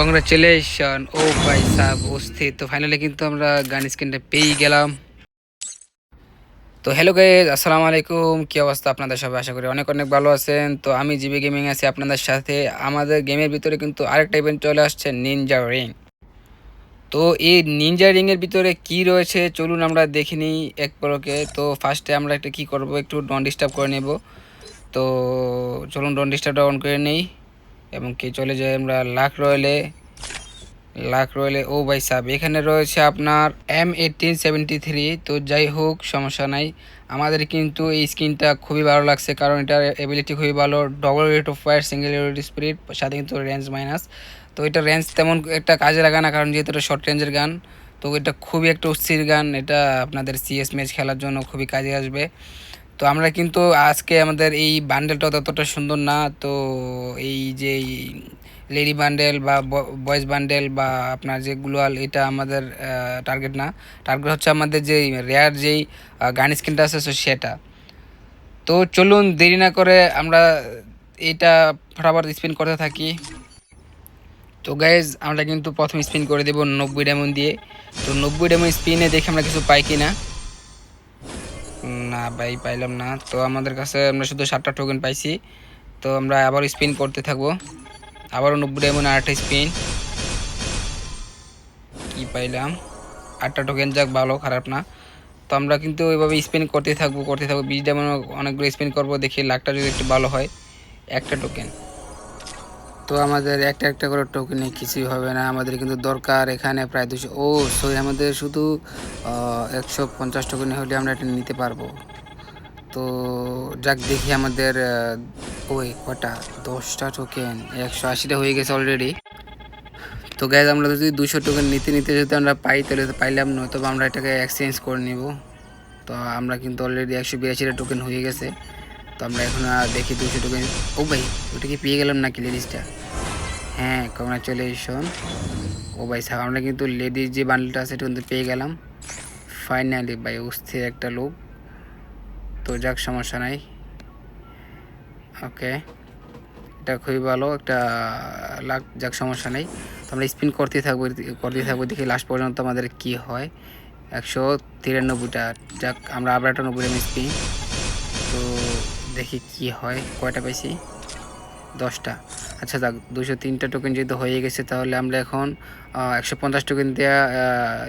Congratulation ও ভাই সাহেব অস্থির তো ফাইনালি কিন্তু আমরা গান স্ক্রিনটা পেয়ে গেলাম। তো হ্যালো গাইজ আসসালামু আলাইকুম। কী অবস্থা আপনাদের সবাই? আশা করি অনেক অনেক ভালো আছেন। তো আমি জিবি গেমিং আছি আপনাদের সাথে। আমাদের গেমের ভিতরে কিন্তু আরেকটা ইভেন্ট চলে আসছে নিনজা রিং তো এই নিনজা রিংয়ের ভিতরে কি রয়েছে? চলুন আমরা দেখে নিই এক পরকে তো ফার্স্টে আমরা একটা কী করব? একটু নন ডিস্টার্ব করে নেব। তো চলুন ডন ডিস্টার্বটা অন করে নেই। এবং কি চলে যাই আমরা লাখ রয়েলে লাখ রয়েলে। ও ভাই সাহেব, এখানে রয়েছে আপনার এম সেভেন্টি থ্রি তো যাই হোক, সমস্যা নাই। আমাদের কিন্তু এই স্কিনটা খুবই ভালো লাগছে, কারণ এটার এবিলিটি খুবই ভালো। Double rate of fire single rate speed সাথে কিন্তু রেঞ্জ মাইনাস তো এটা রেঞ্জ তেমন একটা কাজে লাগা না, কারণ যেহেতু শর্ট রেঞ্জের গান, তো এটা খুবই একটা অস্থির গান। এটা আপনাদের সিএস ম্যাচ খেলার জন্য খুবই কাজে আসবে। তো আমরা কিন্তু আজকে আমাদের এই বান্ডেলটা ততটা সুন্দর না, তো এই যে লেডি বান্ডেল বা বয়েজ বান্ডেল বা আপনার যে গ্লোয়াল, এটা আমাদের টার্গেট না। টার্গেট হচ্ছে আমাদের যে রেয়ার যেই গান স্ক্রিনটা আছে সেটা। তো চলুন দেরি না করে আমরা এটা ফটাফট স্পিন করতে থাকি। তো গাইজ আমরা কিন্তু প্রথম স্পিন করে দেবো নব্বই ডায়মন্ড দিয়ে। তো নব্বই ডায়মন্ড স্পিনে দেখে আমরা কিছু পাই কি না না, ভাই, পাইলাম না। তো আমাদের কাছে আমরা শুধু সাতটা টোকেন পাইছি। তো আমরা আবার স্পিন করতে থাকব। আবারও নব্বই ডায়মন্ড আটটা স্পিন কি পাইলাম? আটটা টোকেন যাক, ভালো, খারাপ না। তো আমরা কিন্তু এভাবে স্পিন করতে থাকব করতে থাকব। বিশ ডায়মন্ড অনেকগুলো স্পিন করব, দেখি লাখটা যদি একটু ভালো হয়। একটা টোকেন তো আমাদের একটা একটা করে টোকেনে কিছুই হবে না। আমাদের কিন্তু দরকার এখানে প্রায় দুশো ও সই আমাদের শুধু একশো পঞ্চাশ টোকেনে হলে আমরা এটা নিতে পারব। তো যাক, দেখি আমাদের ওই কটা, দশটা টোকেন একশো আশিটা হয়ে গেছে অলরেডি তো গ্যাস আমরা যদি দুশো টোকেন নিতে নিতে যদি আমরা পাই, তাহলে তো পাইলাম না তবে আমরা এটাকে এক্সচেঞ্জ করে নিব। তো আমরা কিন্তু অলরেডি একশো বিরাশিটা টোকেন হয়ে গেছে। তো আমরা এখন আর দেখি দুশো টোকেন ও ভাই, ওটা কি পেয়ে গেলাম নাকি লেডিসটা হ্যাঁ কংগ্রাচুলেশন ও ভাই সাহেব আমরা কিন্তু লেডিস যে বান্ডেলটা আছে, সেটা কিন্তু পেয়ে গেলাম। ফাইনালি ভাই অস্থির একটা লোক। তো যাক, সমস্যা নাই। ওকে এটা খুবই ভালো, একটা লাখ যাক, সমস্যা নেই। তো আমরা স্পিন করতে থাকব করতে থাকব, দেখি লাস্ট পর্যন্ত আমাদের কি হয়। একশো তিরানব্বইটা, যাক, আমরা আবার একটা নব্বই স্পিন তো দেখি কি হয়, কয়টা পাইছি? দশটা। আচ্ছা যাক দুশো তিনটা টোকেন যেহেতু হয়ে গেছে, তাহলে আমরা এখন একশো পঞ্চাশ টোকেন দেওয়া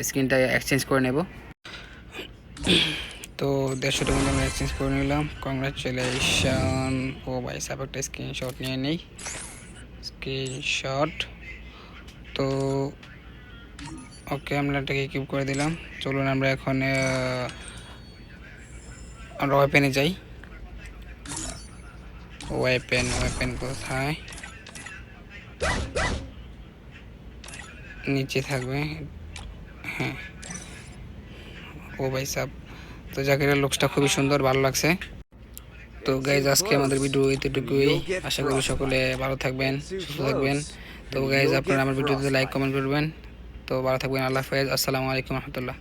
স্ক্রিনটা এক্সচেঞ্জ করে নেব। তো দেড়শো টোকেন আমরা এক্সচেঞ্জ করে নিলাম। কংগ্রাচুলেশন ও ভাই সাহেব একটা স্ক্রিনশট নিয়ে নেই। স্ক্রিনশট তো ওকে আমরা এটাকে কিপ করে দিলাম। চলুন আমরা এখন আমরা ওয়েপেনে যাই। ওয়েপেন ওয়েপেন কোথায় নিচে থাকবে। হ্যাঁ। ও ভাই সাহ তো জাকিরের লুকসটা খুবই সুন্দর, ভালো লাগছে। তো গাইজ আজকে আমাদের ভিডিও এতটুকুই। আশা করি সকলে ভালো থাকবেন, সুস্থ থাকবেন। তো গাইজ আপনারা আমার ভিডিওতে লাইক কমেন্ট করবেন। তো ভালো থাকবেন, আল্লাহ হাফেজ। আসসালামু আলাইকুম রহমতুল্লাহ।